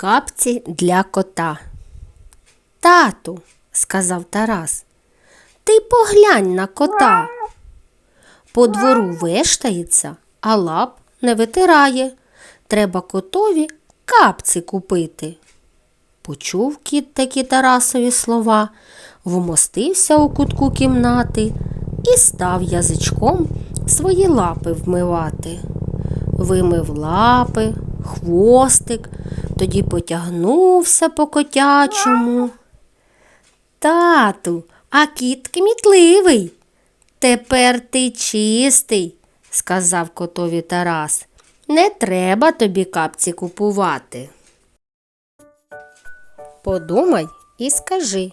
капці для кота. Тату, сказав Тарас, ти поглянь на кота. По двору вештається, а лап не витирає. Треба котові капці купити. Почув кіт такі Тарасові слова, вмостився у кутку кімнати і став язичком свої лапи вмивати. Вимив лапи, хвостик, тоді потягнувся по котячому. Тату, а кіт кмітливий. Тепер ти чистий, сказав котові Тарас. Не треба тобі капці купувати. Подумай і скажи,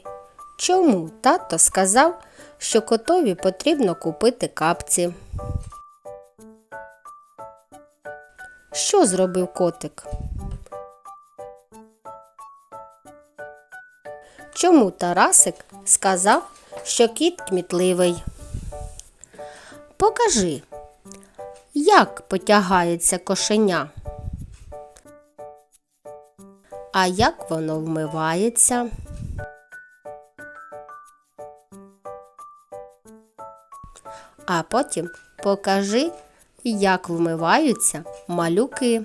чому тато сказав, що котові потрібно купити капці. Що зробив котик? Чому Тарасик сказав, що кіт кмітливий? Покажи, як потягається кошеня. А як воно вмивається? А потім покажи, як вмиваються малюки.